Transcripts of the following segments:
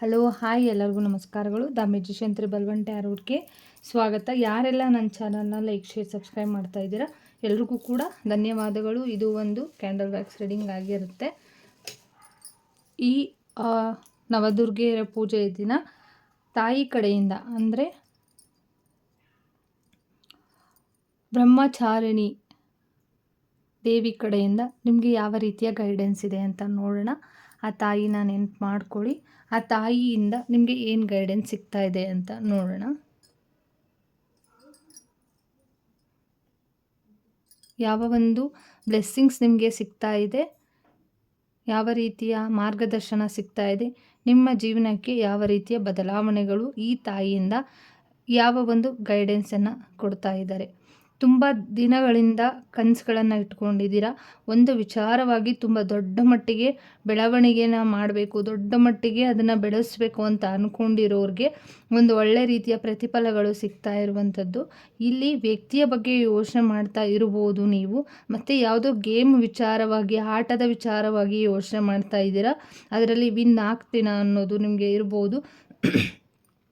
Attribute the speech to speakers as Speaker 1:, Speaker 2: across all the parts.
Speaker 1: Hello, hi ಎಲ್ಲರಿಗೂ ನಮಸ್ಕಾರಗಳು. The magician triple ಟ್ಯಾರೋಡ್ಗೆ ಸ್ವಾಗತ. ಯಾರೆಲ್ಲ ನನ್ನ ಚಾನಲ್ನ ಲೈಕ್, ಶೇರ್, ಸಬ್ಸ್ಕ್ರೈಬ್ ಮಾಡ್ತಾ ಇದ್ದೀರಾ, ಎಲ್ರಿಗೂ ಕೂಡ ಧನ್ಯವಾದಗಳು. ಇದು ಒಂದು ಕ್ಯಾಂಡಲ್ ವ್ಯಾಕ್ಸ್ ರೀಡಿಂಗ್ ಆಗಿರುತ್ತೆ. ಈ ನವದುರ್ಗೆಯರ ಪೂಜೆ ದಿನ ತಾಯಿ ಕಡೆಯಿಂದ, ಅಂದರೆ ಬ್ರಹ್ಮಚಾರಿಣಿ ದೇವಿ ಕಡೆಯಿಂದ ನಿಮಗೆ ಯಾವ ರೀತಿಯ ಗೈಡೆನ್ಸ್ ಇದೆ ಅಂತ ನೋಡೋಣ. ಆ ತಾಯಿನ ನೆನ್ಪು ಮಾಡ್ಕೊಳ್ಳಿ. ಆ ತಾಯಿಯಿಂದ ನಿಮಗೆ ಏನು ಗೈಡೆನ್ಸ್ ಸಿಗ್ತಾ ಇದೆ ಅಂತ ನೋಡೋಣ. ಯಾವ ಒಂದು ಬ್ಲೆಸ್ಸಿಂಗ್ಸ್ ನಿಮಗೆ ಸಿಗ್ತಾ ಇದೆ? ಯಾವ ರೀತಿಯ ಮಾರ್ಗದರ್ಶನ ಸಿಗ್ತಾ ಇದೆ? ನಿಮ್ಮ ಜೀವನಕ್ಕೆ ಯಾವ ರೀತಿಯ ಬದಲಾವಣೆಗಳು ಈ ತಾಯಿಯಿಂದ ಯಾವ ಒಂದು ಗೈಡೆನ್ಸನ್ನು ಕೊಡ್ತಾ ಇದ್ದಾರೆ? ತುಂಬ ದಿನಗಳಿಂದ ಕನಸುಗಳನ್ನು ಇಟ್ಕೊಂಡಿದ್ದೀರಾ? ಒಂದು ವಿಚಾರವಾಗಿ ತುಂಬ ದೊಡ್ಡ ಮಟ್ಟಿಗೆ ಬೆಳವಣಿಗೆನ ಮಾಡಬೇಕು, ದೊಡ್ಡ ಮಟ್ಟಿಗೆ ಅದನ್ನು ಬೆಳೆಸಬೇಕು ಅಂತ ಅಂದ್ಕೊಂಡಿರೋರಿಗೆ ಒಂದು ಒಳ್ಳೆ ರೀತಿಯ ಪ್ರತಿಫಲಗಳು ಸಿಗ್ತಾ ಇರುವಂಥದ್ದು. ಇಲ್ಲಿ ವ್ಯಕ್ತಿಯ ಬಗ್ಗೆ ಯೋಚನೆ ಮಾಡ್ತಾ ಇರ್ಬೋದು ನೀವು. ಮತ್ತು ಯಾವುದೋ ಗೇಮ್ ವಿಚಾರವಾಗಿ, ಆಟದ ವಿಚಾರವಾಗಿ ಯೋಚನೆ ಮಾಡ್ತಾ ಇದ್ದೀರಾ? ಅದರಲ್ಲಿ ವಿನ್ ಆಗ್ತೀನ ಅನ್ನೋದು ನಿಮಗೆ ಇರ್ಬೋದು.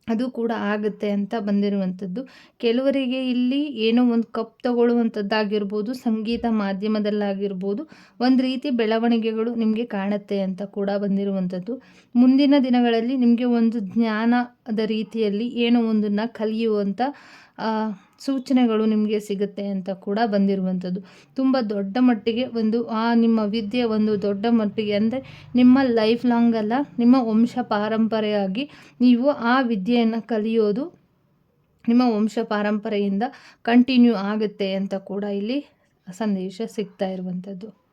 Speaker 1: ಅದು ಕೂಡ ಆಗುತ್ತೆ ಅಂತ ಬಂದಿರುವಂಥದ್ದು. ಕೆಲವರಿಗೆ ಇಲ್ಲಿ ಏನೋ ಒಂದು ಕಪ್ ತಗೊಳ್ಳುವಂಥದ್ದಾಗಿರ್ಬೋದು, ಸಂಗೀತ ಮಾಧ್ಯಮದಲ್ಲಾಗಿರ್ಬೋದು, ಒಂದು ರೀತಿ ಬೆಳವಣಿಗೆಗಳು ನಿಮಗೆ ಕಾಣುತ್ತೆ ಅಂತ ಕೂಡ ಬಂದಿರುವಂಥದ್ದು. ಮುಂದಿನ ದಿನಗಳಲ್ಲಿ ನಿಮಗೆ ಒಂದು ಜ್ಞಾನದ ರೀತಿಯಲ್ಲಿ ಏನೋ ಒಂದನ್ನು ಕಲಿಯುವಂಥ ಸೂಚನೆಗಳು ನಿಮಗೆ ಸಿಗುತ್ತೆ ಅಂತ ಕೂಡ ಬಂದಿರುವಂಥದ್ದು. ತುಂಬ ದೊಡ್ಡ ಮಟ್ಟಿಗೆ ಒಂದು, ಆ, ನಿಮ್ಮ ವಿದ್ಯೆ ಒಂದು ದೊಡ್ಡ ಮಟ್ಟಿಗೆ ಅಂದರೆ ನಿಮ್ಮ ಲೈಫ್ ಲಾಂಗ್ ಅಲ್ಲ, ನಿಮ್ಮ ವಂಶ ಪಾರಂಪರೆಯಾಗಿ ನೀವು ಆ ವಿದ್ಯೆಯನ್ನು ಕಲಿಯೋದು ನಿಮ್ಮ ವಂಶ ಪಾರಂಪರೆಯಿಂದ ಕಂಟಿನ್ಯೂ ಆಗುತ್ತೆ ಅಂತ ಕೂಡ ಇಲ್ಲಿ ಸಂದೇಶ ಸಿಗ್ತಾ ಇರುವಂಥದ್ದು.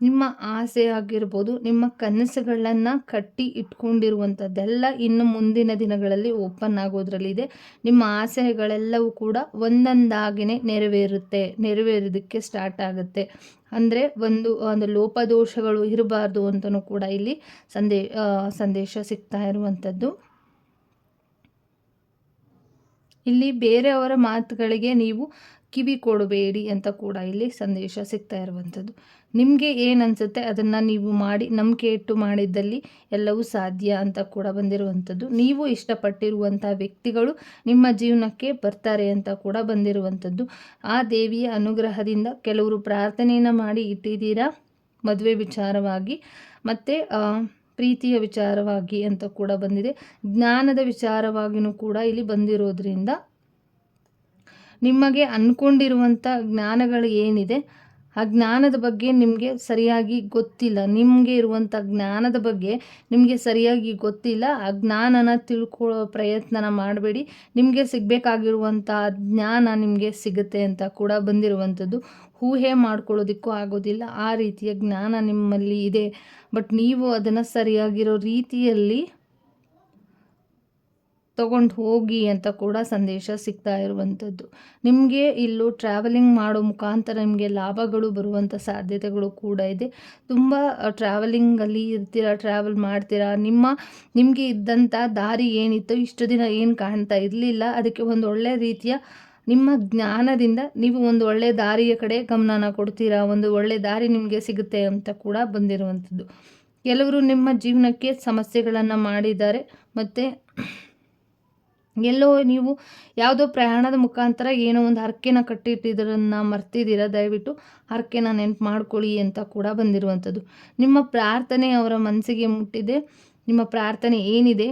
Speaker 1: ನಿಮ್ಮ ಆಸೆ ಆಗಿರ್ಬೋದು, ನಿಮ್ಮ ಕನಸುಗಳನ್ನು ಕಟ್ಟಿ ಇಟ್ಕೊಂಡಿರುವಂಥದ್ದೆಲ್ಲ ಇನ್ನು ಮುಂದಿನ ದಿನಗಳಲ್ಲಿ ಓಪನ್ ಆಗೋದ್ರಲ್ಲಿದೆ. ನಿಮ್ಮ ಆಸೆಗಳೆಲ್ಲವೂ ಕೂಡ ಒಂದೊಂದಾಗಿಯೇ ನೆರವೇರುತ್ತೆ, ನೆರವೇರೋದಕ್ಕೆ ಸ್ಟಾರ್ಟ್ ಆಗುತ್ತೆ. ಅಂದರೆ ಒಂದು ಒಂದು ಲೋಪದೋಷಗಳು ಇರಬಾರ್ದು ಅಂತಲೂ ಕೂಡ ಇಲ್ಲಿ ಸಂದೇ ಸಂದೇಶ ಸಿಗ್ತಾ ಇರುವಂಥದ್ದು. ಇಲ್ಲಿ ಬೇರೆಯವರ ಮಾತುಗಳಿಗೆ ನೀವು ಕಿವಿ ಕೊಡಬೇಡಿ ಅಂತ ಕೂಡ ಇಲ್ಲಿ ಸಂದೇಶ ಸಿಗ್ತಾ ಇರುವಂಥದ್ದು. ನಿಮಗೆ ಏನು ಅನಿಸುತ್ತೆ ಅದನ್ನು ನೀವು ಮಾಡಿ ನಂಬಿಕೆ ಇಟ್ಟು ಮಾಡಿದ್ದಲ್ಲಿ ಎಲ್ಲವೂ ಸಾಧ್ಯ ಅಂತ ಕೂಡ ಬಂದಿರುವಂಥದ್ದು. ನೀವು ಇಷ್ಟಪಟ್ಟಿರುವಂಥ ವ್ಯಕ್ತಿಗಳು ನಿಮ್ಮ ಜೀವನಕ್ಕೆ ಬರ್ತಾರೆ ಅಂತ ಕೂಡ ಬಂದಿರುವಂಥದ್ದು. ಆ ದೇವಿಯ ಅನುಗ್ರಹದಿಂದ ಕೆಲವರು ಪ್ರಾರ್ಥನೆಯನ್ನು ಮಾಡಿ ಇಟ್ಟಿದ್ದೀರಾ? ಮದುವೆ ವಿಚಾರವಾಗಿ ಮತ್ತು ಪ್ರೀತಿಯ ವಿಚಾರವಾಗಿ ಅಂತ ಕೂಡ ಬಂದಿದೆ. ಜ್ಞಾನದ ವಿಚಾರವಾಗಿಯೂ ಕೂಡ ಇಲ್ಲಿ ಬಂದಿರೋದ್ರಿಂದ ನಿಮಗೆ ಅಂದ್ಕೊಂಡಿರುವಂಥ ಜ್ಞಾನಗಳು ಏನಿದೆ? ಆ ಜ್ಞಾನದ ಬಗ್ಗೆ ನಿಮಗೆ ಸರಿಯಾಗಿ ಗೊತ್ತಿಲ್ಲ. ನಿಮಗೆ ಇರುವಂಥ ಜ್ಞಾನದ ಬಗ್ಗೆ ನಿಮಗೆ ಸರಿಯಾಗಿ ಗೊತ್ತಿಲ್ಲ. ಆ ಜ್ಞಾನನ ತಿಳ್ಕೊಳ್ಳೋ ಪ್ರಯತ್ನನ ಮಾಡಬೇಡಿ. ನಿಮಗೆ ಸಿಗಬೇಕಾಗಿರುವಂಥ ಜ್ಞಾನ ನಿಮಗೆ ಸಿಗುತ್ತೆ ಅಂತ ಕೂಡ ಬಂದಿರುವಂಥದ್ದು. ಊಹೆ ಮಾಡ್ಕೊಳ್ಳೋದಕ್ಕೂ ಆಗೋದಿಲ್ಲ. ಆ ರೀತಿಯ ಜ್ಞಾನ ನಿಮ್ಮಲ್ಲಿ ಇದೆ. ಬಟ್ ನೀವು ಅದನ್ನು ಸರಿಯಾಗಿರೋ ರೀತಿಯಲ್ಲಿ ತಗೊಂಡು ಹೋಗಿ ಅಂತ ಕೂಡ ಸಂದೇಶ ಸಿಗ್ತಾ ಇರುವಂಥದ್ದು. ನಿಮಗೆ ಇಲ್ಲೂ ಟ್ರಾವೆಲಿಂಗ್ ಮಾಡೋ ಮುಖಾಂತರ ನಿಮಗೆ ಲಾಭಗಳು ಬರುವಂಥ ಸಾಧ್ಯತೆಗಳು ಕೂಡ ಇದೆ. ತುಂಬ ಟ್ರಾವೆಲಿಂಗಲ್ಲಿ ಇರ್ತೀರ ಟ್ರಾವೆಲ್ ಮಾಡ್ತೀರಾ, ನಿಮ್ಮ, ನಿಮಗೆ ಇದ್ದಂಥ ದಾರಿ ಏನಿತ್ತು ಇಷ್ಟು ದಿನ ಏನು ಕಾಣ್ತಾ ಇರಲಿಲ್ಲ, ಅದಕ್ಕೆ ಒಂದು ಒಳ್ಳೆಯ ರೀತಿಯ ನಿಮ್ಮ ಜ್ಞಾನದಿಂದ ನೀವು ಒಂದು ಒಳ್ಳೆಯ ದಾರಿಯ ಕಡೆ ಗಮನನ ಕೊಡ್ತೀರಾ, ಒಂದು ಒಳ್ಳೆಯ ದಾರಿ ನಿಮಗೆ ಸಿಗುತ್ತೆ ಅಂತ ಕೂಡ ಬಂದಿರುವಂಥದ್ದು. ಕೆಲವರು ನಿಮ್ಮ ಜೀವನಕ್ಕೆ ಸಮಸ್ಯೆಗಳನ್ನು ಮಾಡಿದ್ದಾರೆ, ಮತ್ತು ಎಲ್ಲೋ ನೀವು ಯಾವುದೋ ಪ್ರಯಾಣದ ಮುಖಾಂತರ ಏನೋ ಒಂದು ಹರಕೆನ ಕಟ್ಟಿಟ್ಟಿದ್ದರನ್ನು ಮರ್ತಿದ್ದೀರ, ದಯವಿಟ್ಟು ಹರಕೆನ ನೆನ್ಪು ಮಾಡ್ಕೊಳ್ಳಿ ಅಂತ ಕೂಡ ಬಂದಿರುವಂಥದ್ದು. ನಿಮ್ಮ ಪ್ರಾರ್ಥನೆ ಅವರ ಮನಸ್ಸಿಗೆ ಮುಟ್ಟಿದೆ, ನಿಮ್ಮ ಪ್ರಾರ್ಥನೆ ಏನಿದೆ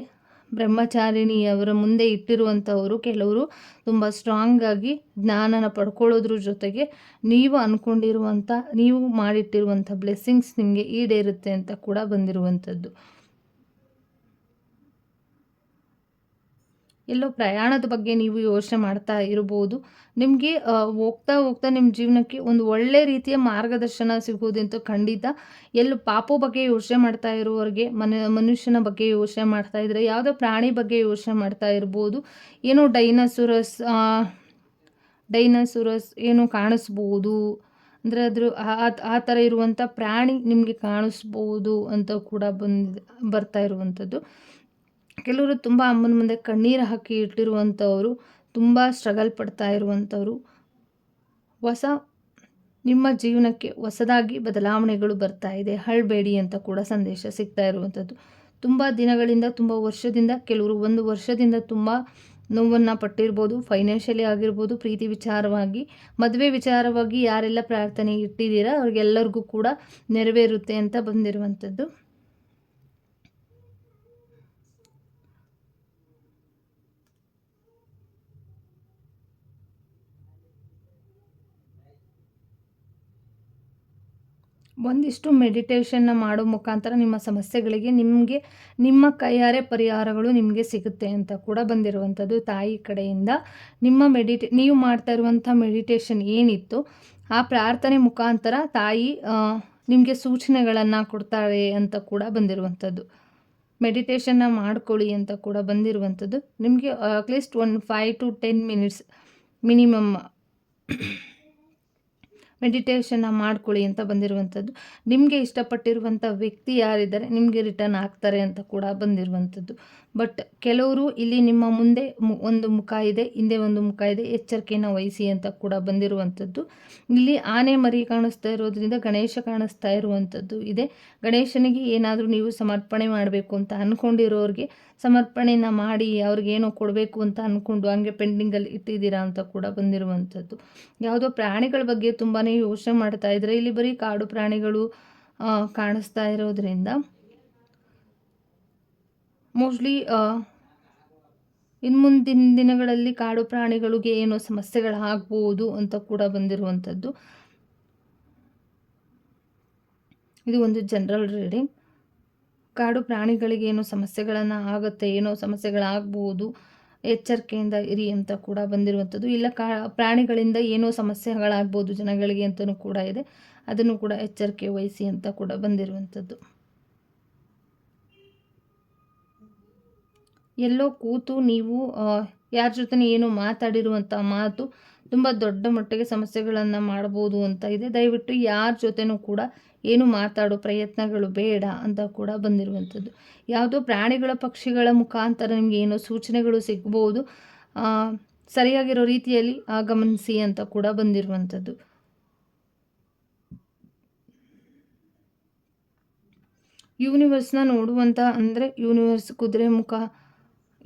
Speaker 1: ಬ್ರಹ್ಮಚಾರಿಣಿಯವರ ಮುಂದೆ ಇಟ್ಟಿರುವಂಥವರು ಕೆಲವರು ತುಂಬ ಸ್ಟ್ರಾಂಗಾಗಿ ಜ್ಞಾನನ ಪಡ್ಕೊಳ್ಳೋದ್ರ ಜೊತೆಗೆ ನೀವು ಅಂದ್ಕೊಂಡಿರುವಂಥ ನೀವು ಮಾಡಿಟ್ಟಿರುವಂಥ ಬ್ಲೆಸ್ಸಿಂಗ್ಸ್ ನಿಮಗೆ ಈಡೇರುತ್ತೆ ಅಂತ ಕೂಡ ಬಂದಿರುವಂಥದ್ದು. ಎಲ್ಲೋ ಪ್ರಯಾಣದ ಬಗ್ಗೆ ನೀವು ಯೋಚನೆ ಮಾಡ್ತಾ ಇರ್ಬೋದು. ನಿಮಗೆ ಹೋಗ್ತಾ ಹೋಗ್ತಾ ನಿಮ್ಮ ಜೀವನಕ್ಕೆ ಒಂದು ಒಳ್ಳೆ ರೀತಿಯ ಮಾರ್ಗದರ್ಶನ ಸಿಗೋದಂತೂ ಖಂಡಿತ. ಎಲ್ಲೂ ಪಾಪು ಬಗ್ಗೆ ಯೋಚನೆ ಮಾಡ್ತಾ ಇರೋರಿಗೆ, ಮನ, ಮನುಷ್ಯನ ಬಗ್ಗೆ ಯೋಚನೆ ಮಾಡ್ತಾ ಇದ್ರೆ, ಯಾವುದೋ ಪ್ರಾಣಿ ಬಗ್ಗೆ ಯೋಚನೆ ಮಾಡ್ತಾ ಇರ್ಬೋದು. ಏನೋ ಡೈನಸುರಸ್ ಡೈನಸುರಸ್ ಏನೋ ಕಾಣಿಸ್ಬೋದು. ಅಂದರೆ ಅದ್ರ ಆ ಥರ ಇರುವಂಥ ಪ್ರಾಣಿ ನಿಮಗೆ ಕಾಣಿಸ್ಬೋದು ಅಂತ ಕೂಡ ಬಂದು, ಬರ್ತಾ ಇರುವಂಥದ್ದು. ಕೆಲವರು ತುಂಬ ಅಮ್ಮನ ಮುಂದೆ ಕಣ್ಣೀರು ಹಾಕಿ ಇಟ್ಟಿರುವಂಥವರು, ತುಂಬ ಸ್ಟ್ರಗಲ್ ಪಡ್ತಾ ಇರುವಂಥವರು. ಹೊಸ, ನಿಮ್ಮ ಜೀವನಕ್ಕೆ ಹೊಸದಾಗಿ ಬದಲಾವಣೆಗಳು ಬರ್ತಾ ಇದೆ. ಹಳ್ಬೇಡಿ ಅಂತ ಕೂಡ ಸಂದೇಶ ಸಿಗ್ತಾ ಇರುವಂಥದ್ದು. ತುಂಬ ದಿನಗಳಿಂದ, ತುಂಬ ವರ್ಷದಿಂದ, ಕೆಲವರು ಒಂದು ವರ್ಷದಿಂದ ತುಂಬ ನೋವನ್ನು ಪಟ್ಟಿರ್ಬೋದು ಫೈನಾನ್ಷಿಯಲಿ ಆಗಿರ್ಬೋದು, ಪ್ರೀತಿ ವಿಚಾರವಾಗಿ, ಮದುವೆ ವಿಚಾರವಾಗಿ ಯಾರೆಲ್ಲ ಪ್ರಾರ್ಥನೆ ಇಟ್ಟಿದ್ದೀರಾ, ಅವ್ರಿಗೆಲ್ಲರಿಗೂ ಕೂಡ ನೆರವೇರುತ್ತೆ ಅಂತ ಬಂದಿರುವಂಥದ್ದು. ಒಂದಿಷ್ಟು ಮೆಡಿಟೇಷನ್ನ ಮಾಡೋ ಮುಖಾಂತರ ನಿಮ್ಮ ಸಮಸ್ಯೆಗಳಿಗೆ ನಿಮಗೆ, ನಿಮ್ಮ ಕೈಯಾರೆ ಪರಿಹಾರಗಳು ನಿಮಗೆ ಸಿಗುತ್ತೆ ಅಂತ ಕೂಡ ಬಂದಿರುವಂಥದ್ದು ತಾಯಿ ಕಡೆಯಿಂದ. ನಿಮ್ಮ ಮೆಡಿಟೇ ನೀವು ಮಾಡ್ತಾ ಇರುವಂಥ ಮೆಡಿಟೇಷನ್ ಏನಿತ್ತು, ಆ ಪ್ರಾರ್ಥನೆ ಮುಖಾಂತರ ತಾಯಿ ನಿಮಗೆ ಸೂಚನೆಗಳನ್ನು ಕೊಡ್ತಾಳೆ ಅಂತ ಕೂಡ ಬಂದಿರುವಂಥದ್ದು. ಮೆಡಿಟೇಷನ್ನ ಮಾಡ್ಕೊಳ್ಳಿ ಅಂತ ಕೂಡ ಬಂದಿರುವಂಥದ್ದು. ನಿಮಗೆ at least one five to ten minutes minimum ಮೆಡಿಟೇಷನ್ನ ಮಾಡ್ಕೊಳ್ಳಿ ಅಂತ ಬಂದಿರುವಂಥದ್ದು. ನಿಮಗೆ ಇಷ್ಟಪಟ್ಟಿರುವಂಥ ವ್ಯಕ್ತಿ ಯಾರಿದ್ದಾರೆ, ನಿಮಗೆ ರಿಟರ್ನ್ ಆಗ್ತಾರೆ ಅಂತ ಕೂಡ ಬಂದಿರುವಂಥದ್ದು. ಬಟ್ ಕೆಲವರು ಇಲ್ಲಿ ನಿಮ್ಮ ಮುಂದೆ ಒಂದು ಮುಖ ಇದೆ, ಹಿಂದೆ ಒಂದು ಮುಖ ಇದೆ ಎಚ್ಚರಿಕೆಯನ್ನು ವಹಿಸಿ ಅಂತ ಕೂಡ ಬಂದಿರುವಂಥದ್ದು. ಇಲ್ಲಿ ಆನೆ ಮರಿ ಕಾಣಿಸ್ತಾ ಇರೋದ್ರಿಂದ ಗಣೇಶ ಕಾಣಿಸ್ತಾ ಇರುವಂಥದ್ದು ಇದೆ. ಗಣೇಶನಿಗೆ ಏನಾದರೂ ನೀವು ಸಮರ್ಪಣೆ ಮಾಡಬೇಕು ಅಂತ ಅಂದ್ಕೊಂಡಿರೋರಿಗೆ ಸಮರ್ಪಣೆನ ಮಾಡಿ ಅವ್ರಿಗೇನೋ ಕೊಡಬೇಕು ಅಂತ ಅಂದ್ಕೊಂಡು ಹಂಗೆ ಪೆಂಡಿಂಗಲ್ಲಿ ಇಟ್ಟಿದ್ದೀರಾ ಅಂತ ಕೂಡ ಬಂದಿರುವಂಥದ್ದು. ಯಾವುದೋ ಪ್ರಾಣಿಗಳ ಬಗ್ಗೆ ತುಂಬಾ ಯೋಚನೆ ಮಾಡ್ತಾ ಇದ್ರೆ ಇಲ್ಲಿ ಬರೀ ಕಾಡು ಪ್ರಾಣಿಗಳು ಕಾಣಿಸ್ತಾ ಇರೋದ್ರಿಂದ ಮೋಸ್ಟ್ಲಿ ಇನ್ನು ಮುಂದಿನ ದಿನಗಳಲ್ಲಿ ಕಾಡು ಪ್ರಾಣಿಗಳಿಗೆ ಏನೋ ಸಮಸ್ಯೆಗಳಾಗ್ಬೋದು ಅಂತ ಕೂಡ ಬಂದಿರುವಂಥದ್ದು. ಇದು ಒಂದು ಜನರಲ್ ರೀಡಿಂಗ್ ಕಾಡು ಪ್ರಾಣಿಗಳಿಗೆ ಏನೋ ಸಮಸ್ಯೆಗಳನ್ನು ಆಗುತ್ತೆ, ಏನೋ ಸಮಸ್ಯೆಗಳಾಗ್ಬೋದು, ಎಚ್ಚರಿಕೆಯಿಂದ ಇರಿ ಅಂತ ಕೂಡ ಬಂದಿರುವಂಥದ್ದು. ಇಲ್ಲ ಕಾ, ಪ್ರಾಣಿಗಳಿಂದ ಏನೋ ಸಮಸ್ಯೆಗಳಾಗ್ಬೋದು ಜನಗಳಿಗೆ ಅಂತಲೂ ಕೂಡ ಇದೆ. ಅದನ್ನು ಕೂಡ ಎಚ್ಚರಿಕೆ ವಹಿಸಿ ಅಂತ ಕೂಡ ಬಂದಿರುವಂಥದ್ದು. ಎಲ್ಲೋ ಕೂತು ನೀವು ಯಾರ ಜೊತೆ ಏನು ಮಾತಾಡಿರುವಂಥ ಮಾತು ತುಂಬ ದೊಡ್ಡ ಮಟ್ಟಿಗೆ ಸಮಸ್ಯೆಗಳನ್ನು ಮಾಡ್ಬೋದು ಅಂತ ಇದೆ. ದಯವಿಟ್ಟು ಯಾರ ಜೊತೆನೂ ಕೂಡ ಏನು ಮಾತಾಡೋ ಪ್ರಯತ್ನಗಳು ಬೇಡ ಅಂತ ಕೂಡ ಬಂದಿರುವಂಥದ್ದು. ಯಾವುದೋ ಪ್ರಾಣಿಗಳ ಪಕ್ಷಿಗಳ ಮುಖಾಂತರ ನಿಮಗೆ ಏನೋ ಸೂಚನೆಗಳು ಸಿಗ್ಬೋದು. ಸರಿಯಾಗಿರೋ ರೀತಿಯಲ್ಲಿ ಗಮನಿಸಿ ಅಂತ ಕೂಡ ಬಂದಿರುವಂಥದ್ದು. ಯೂನಿವರ್ಸ್ನ ನೋಡುವಂಥ ಅಂದರೆ ಯೂನಿವರ್ಸ್ ಕುದುರೆ ಮುಖ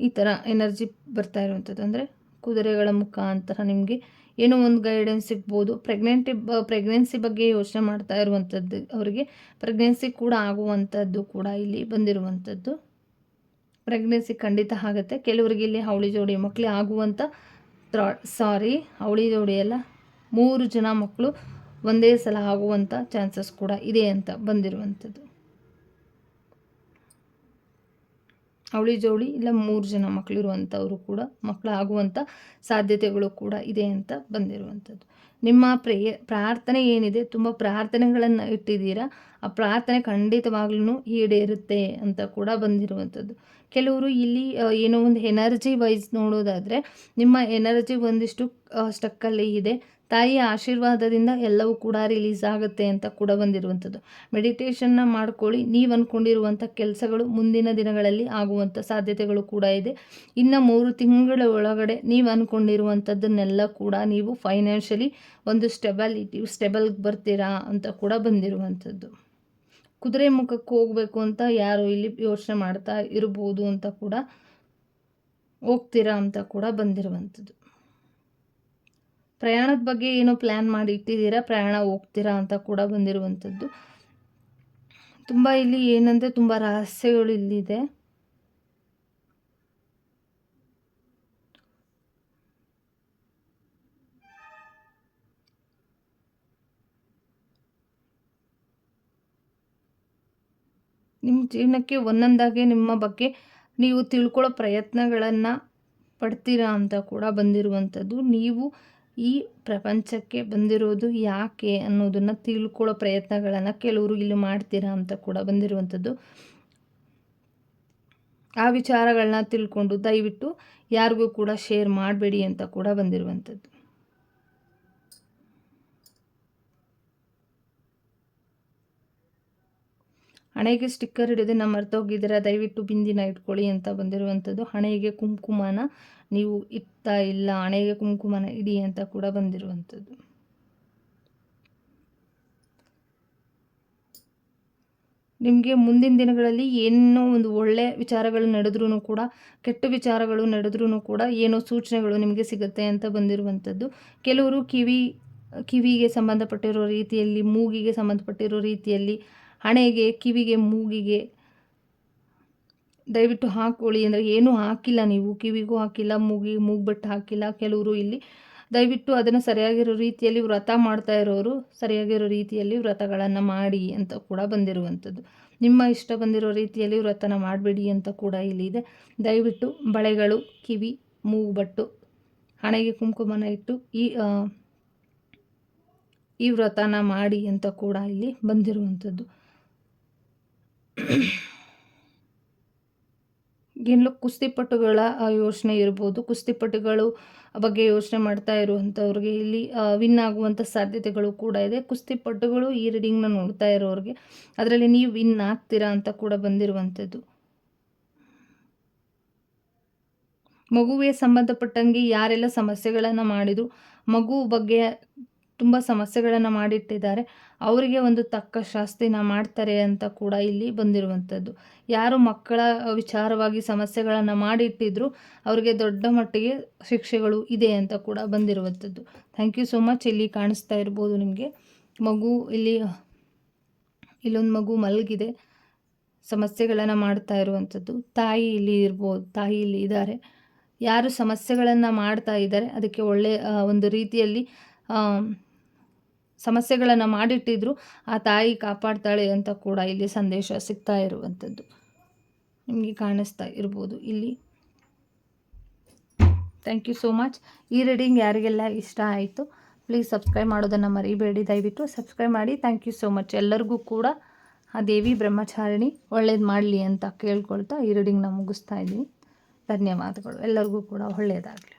Speaker 1: ಈ ಥರ ಎನರ್ಜಿ ಬರ್ತಾ ಇರುವಂಥದ್ದು. ಅಂದರೆ ಕುದುರೆಗಳ ಮುಖಾಂತರ ನಿಮಗೆ ಏನೋ ಒಂದು ಗೈಡೆನ್ಸ್ ಸಿಗ್ಬೋದು. ಪ್ರೆಗ್ನೆಂಟಿ ಪ್ರೆಗ್ನೆನ್ಸಿ ಬಗ್ಗೆ ಯೋಚನೆ ಮಾಡ್ತಾ ಇರುವಂಥದ್ದು ಅವರಿಗೆ ಪ್ರೆಗ್ನೆನ್ಸಿ ಕೂಡ ಆಗುವಂಥದ್ದು ಕೂಡ ಇಲ್ಲಿ ಬಂದಿರುವಂಥದ್ದು ಪ್ರೆಗ್ನೆನ್ಸಿ ಖಂಡಿತ ಆಗುತ್ತೆ. ಕೆಲವರಿಗೆ ಇಲ್ಲಿ ಅವಳಿ ಜೋಡಿ ಮಕ್ಕಳು ಆಗುವಂಥ ಸಾರಿ ಅವಳಿ ಜೋಡಿ ಎಲ್ಲ ಮೂರು ಜನ ಮಕ್ಕಳು ಒಂದೇ ಸಲ ಆಗುವಂಥ ಚಾನ್ಸಸ್ ಕೂಡ ಇದೆ ಅಂತ ಬಂದಿರುವಂಥದ್ದು ಅವಳಿ ಜೋಡಿ ಇಲ್ಲ ಮೂರು ಜನ ಮಕ್ಕಳಿರುವಂಥವರು ಕೂಡ ಮಕ್ಕಳಾಗುವಂಥ ಸಾಧ್ಯತೆಗಳು ಕೂಡ ಇದೆ ಅಂತ ಬಂದಿರುವಂಥದ್ದು. ನಿಮ್ಮ ಪ್ರೇಯ, ಪ್ರಾರ್ಥನೆ ಏನಿದೆ, ತುಂಬ ಪ್ರಾರ್ಥನೆಗಳನ್ನು ಇಟ್ಟಿದ್ದೀರಾ, ಆ ಪ್ರಾರ್ಥನೆ ಖಂಡಿತವಾಗ್ಲೂ ಈಡೇರುತ್ತೆ ಅಂತ ಕೂಡ ಬಂದಿರುವಂಥದ್ದು. ಕೆಲವರು ಇಲ್ಲಿ ಏನೋ ಒಂದು ಎನರ್ಜಿ ವೈಸ್ ನೋಡೋದಾದರೆ, ನಿಮ್ಮ ಎನರ್ಜಿ ಒಂದಿಷ್ಟು ಸ್ಟಕ್ಕಲ್ಲಿ ಇದೆ ತಾಯಿಯ ಆಶೀರ್ವಾದದಿಂದ ಎಲ್ಲವೂ ಕೂಡ ರಿಲೀಸ್ ಆಗುತ್ತೆ ಅಂತ ಕೂಡ ಬಂದಿರುವಂಥದ್ದು. ಮೆಡಿಟೇಷನ್ನ ಮಾಡ್ಕೊಳ್ಳಿ. ನೀವು ಅಂದ್ಕೊಂಡಿರುವಂಥ ಕೆಲಸಗಳು ಮುಂದಿನ ದಿನಗಳಲ್ಲಿ ಆಗುವಂಥ ಸಾಧ್ಯತೆಗಳು ಕೂಡ ಇದೆ. ಇನ್ನು ಮೂರು ತಿಂಗಳ ಒಳಗಡೆ ನೀವು ಅಂದ್ಕೊಂಡಿರುವಂಥದ್ದನ್ನೆಲ್ಲ ಕೂಡ ನೀವು ಫೈನಾನ್ಷಿಯಲಿ ಒಂದು ಸ್ಟೆಬಲಿಟಿ ಸ್ಟೆಬಲ್ಗೆ ಬರ್ತೀರಾ ಅಂತ ಕೂಡ ಬಂದಿರುವಂಥದ್ದು. ಕುದುರೆ ಮುಖಕ್ಕೆ ಹೋಗಬೇಕು ಅಂತ ಯಾರು ಇಲ್ಲಿ ಯೋಚನೆ ಮಾಡ್ತಾ ಇರ್ಬೋದು ಅಂತ ಕೂಡ ಹೋಗ್ತೀರಾ ಅಂತ ಕೂಡ ಬಂದಿರುವಂಥದ್ದು. ಪ್ರಯಾಣದ ಬಗ್ಗೆ ಏನೋ ಪ್ಲ್ಯಾನ್ ಮಾಡಿ ಇಟ್ಟಿದ್ದೀರಾ? ಪ್ರಯಾಣ ಹೋಗ್ತೀರಾ ಅಂತ ಕೂಡ ಬಂದಿರುವಂಥದ್ದು. ತುಂಬ ಇಲ್ಲಿ ಏನಂದರೆ ತುಂಬ ರಹಸ್ಯಗಳು ಇಲ್ಲಿದೆ. ನಿಮ್ಮ ಜೀವನಕ್ಕೆ ಒಂದೊಂದಾಗೆ ನಿಮ್ಮ ಬಗ್ಗೆ ನೀವು ತಿಳ್ಕೊಳ್ಳೋ ಪ್ರಯತ್ನಗಳನ್ನು ಪಡ್ತೀರಾ ಅಂತ ಕೂಡ ಬಂದಿರುವಂಥದ್ದು. ನೀವು ಈ ಪ್ರಪಂಚಕ್ಕೆ ಬಂದಿರೋದು ಯಾಕೆ ಅನ್ನೋದನ್ನು ತಿಳ್ಕೊಳ್ಳೋ ಪ್ರಯತ್ನಗಳನ್ನು ಕೆಲವರು ಇಲ್ಲಿ ಮಾಡ್ತೀರಾ ಅಂತ ಕೂಡ ಬಂದಿರುವಂಥದ್ದು. ಆ ವಿಚಾರಗಳನ್ನ ತಿಳ್ಕೊಂಡು ದಯವಿಟ್ಟು ಯಾರಿಗೂ ಕೂಡ ಶೇರ್ ಮಾಡಬೇಡಿ ಅಂತ ಕೂಡ ಬಂದಿರುವಂಥದ್ದು. ಹಣೆಗೆ ಸ್ಟಿಕ್ಕರ್ ಹಿಡಿದು ನಮ್ಮ ಮರ್ತೋಗಿದ್ದೀರಾ ದಯವಿಟ್ಟು ಬಿಂದಿನ ಇಟ್ಕೊಳ್ಳಿ ಅಂತ ಬಂದಿರುವಂಥದ್ದು. ಹಣೆಗೆ ಕುಂಕುಮನ ನೀವು ಇತ್ತ ಇಲ್ಲ ಹಣೆಗೆ ಕುಂಕುಮನ ಇಡಿ ಅಂತ ಕೂಡ ಬಂದಿರುವಂಥದ್ದು. ನಿಮಗೆ ಮುಂದಿನ ದಿನಗಳಲ್ಲಿ ಏನೋ ಒಂದು ಒಳ್ಳೆ ವಿಚಾರಗಳು ನಡೆದ್ರೂ ಕೂಡ, ಕೆಟ್ಟ ವಿಚಾರಗಳು ನಡೆದ್ರೂ ಕೂಡ ಏನೋ ಸೂಚನೆಗಳು ನಿಮಗೆ ಸಿಗುತ್ತೆ ಅಂತ ಬಂದಿರುವಂಥದ್ದು. ಕೆಲವರು ಕಿವಿ, ಕಿವಿಗೆ ಸಂಬಂಧಪಟ್ಟಿರೋ ರೀತಿಯಲ್ಲಿ, ಮೂಗಿಗೆ ಸಂಬಂಧಪಟ್ಟಿರೋ ರೀತಿಯಲ್ಲಿ, ಹಣೆಗೆ, ಕಿವಿಗೆ, ಮೂಗಿಗೆ ದಯವಿಟ್ಟು ಹಾಕ್ಕೊಳ್ಳಿ ಅಂದರೆ ಏನೂ ಹಾಕಿಲ್ಲ ನೀವು, ಕಿವಿಗೂ ಹಾಕಿಲ್ಲ, ಮೂಗಿ, ಮೂಗ್ಬಟ್ಟು ಹಾಕಿಲ್ಲ ಕೆಲವರು ಇಲ್ಲಿ. ದಯವಿಟ್ಟು ಅದನ್ನು ಸರಿಯಾಗಿರೋ ರೀತಿಯಲ್ಲಿ ವ್ರತ ಮಾಡ್ತಾ ಇರೋರು, ಸರಿಯಾಗಿರೋ ರೀತಿಯಲ್ಲಿ ವ್ರತಗಳನ್ನು ಮಾಡಿ ಅಂತ ಕೂಡ ಬಂದಿರುವಂಥದ್ದು. ನಿಮ್ಮ ಇಷ್ಟ ಬಂದಿರೋ ರೀತಿಯಲ್ಲಿ ವ್ರತನ ಮಾಡಬೇಡಿ ಅಂತ ಕೂಡ ಇಲ್ಲಿದೆ ದಯವಿಟ್ಟು ಬಳೆಗಳು, ಕಿವಿ, ಮೂಗುಬಟ್ಟು, ಹಣೆಗೆ ಕುಂಕುಮನ ಇಟ್ಟು ಈ ಈ ವ್ರತನ ಮಾಡಿ ಅಂತ ಕೂಡ ಇಲ್ಲಿ ಬಂದಿರುವಂಥದ್ದು. ಇನ್ನು ಕುಸ್ತಿಪಟುಗಳ ಯೋಚನೆ ಇರ್ಬೋದು. ಕುಸ್ತಿಪಟುಗಳು ಬಗ್ಗೆ ಯೋಚನೆ ಮಾಡ್ತಾ ಇರುವಂಥವ್ರಿಗೆ ಇಲ್ಲಿ ವಿನ್ ಆಗುವಂಥ ಸಾಧ್ಯತೆಗಳು ಕೂಡ ಇದೆ. ಕುಸ್ತಿಪಟುಗಳು ಈ ರೀಡಿಂಗ್ನ ನೋಡ್ತಾ ಇರೋರಿಗೆ ಅದರಲ್ಲಿ ನೀವು ವಿನ್ ಆಗ್ತೀರಾ ಅಂತ ಕೂಡ ಬಂದಿರುವಂಥದ್ದು. ಮಗುವಿಗೆ ಸಂಬಂಧಪಟ್ಟಂಗೆ ಯಾರೆಲ್ಲ ಸಮಸ್ಯೆಗಳನ್ನು ಮಾಡಿದ್ರು, ಮಗು ಬಗ್ಗೆ ತುಂಬ ಸಮಸ್ಯೆಗಳನ್ನು ಮಾಡಿಟ್ಟಿದ್ದಾರೆ. ಅವರಿಗೆ ಒಂದು ತಕ್ಕ ಶಾಸ್ತಿನ ಮಾಡ್ತಾರೆ ಅಂತ ಕೂಡ ಇಲ್ಲಿ ಬಂದಿರುವಂಥದ್ದು. ಯಾರು ಮಕ್ಕಳ ವಿಚಾರವಾಗಿ ಸಮಸ್ಯೆಗಳನ್ನು ಮಾಡಿಟ್ಟಿದ್ರು ಅವರಿಗೆ ದೊಡ್ಡ ಮಟ್ಟಿಗೆ ಶಿಕ್ಷೆಗಳು ಇದೆ ಅಂತ ಕೂಡ ಬಂದಿರುವಂಥದ್ದು. ಥ್ಯಾಂಕ್ ಯು ಸೋ ಮಚ್ ಇಲ್ಲಿ ಕಾಣಿಸ್ತಾ ಇರ್ಬೋದು ನಿಮಗೆ. ಮಗು ಇಲ್ಲಿ, ಇಲ್ಲೊಂದು ಮಗು ಮಲಗಿದೆ. ಸಮಸ್ಯೆಗಳನ್ನು ಮಾಡ್ತಾ ಇರುವಂಥದ್ದು. ತಾಯಿ ಇಲ್ಲಿ ಇರ್ಬೋದು, ತಾಯಿ ಇಲ್ಲಿ ಇದ್ದಾರೆ. ಯಾರು ಸಮಸ್ಯೆಗಳನ್ನು ಮಾಡ್ತಾ ಇದ್ದಾರೆ, ಅದಕ್ಕೆ ಒಳ್ಳೆಯ ಒಂದು ರೀತಿಯಲ್ಲಿ ಸಮಸ್ಯೆಗಳನ್ನು ಮಾಡಿಟ್ಟಿದ್ರು, ಆ ತಾಯಿ ಕಾಪಾಡ್ತಾಳೆ ಅಂತ ಕೂಡ ಇಲ್ಲಿ ಸಂದೇಶ ಸಿಗ್ತಾ ಇರುವಂಥದ್ದು. ನಿಮಗೆ ಕಾಣಿಸ್ತಾ ಇರ್ಬೋದು ಇಲ್ಲಿ. ಥ್ಯಾಂಕ್ ಯು ಸೋ ಮಚ್ ಈ ರೀಡಿಂಗ್ ಯಾರಿಗೆಲ್ಲ ಇಷ್ಟ ಆಯಿತು ಪ್ಲೀಸ್ ಸಬ್ಸ್ಕ್ರೈಬ್ ಮಾಡೋದನ್ನು ಮರಿಬೇಡಿ. ದಯವಿಟ್ಟು ಸಬ್ಸ್ಕ್ರೈಬ್ ಮಾಡಿ. ಥ್ಯಾಂಕ್ ಯು ಸೋ ಮಚ್ ಎಲ್ಲರಿಗೂ ಕೂಡ ಆ ದೇವಿ ಬ್ರಹ್ಮಚಾರಿಣಿ ಒಳ್ಳೇದು ಮಾಡಲಿ ಅಂತ ಕೇಳ್ಕೊಳ್ತಾ ಈ ರೀಡಿಂಗ್ನ ಮುಗಿಸ್ತಾ ಇದ್ದೀನಿ. ಧನ್ಯವಾದಗಳು. ಎಲ್ಲರಿಗೂ ಕೂಡ ಒಳ್ಳೆಯದಾಗಲಿ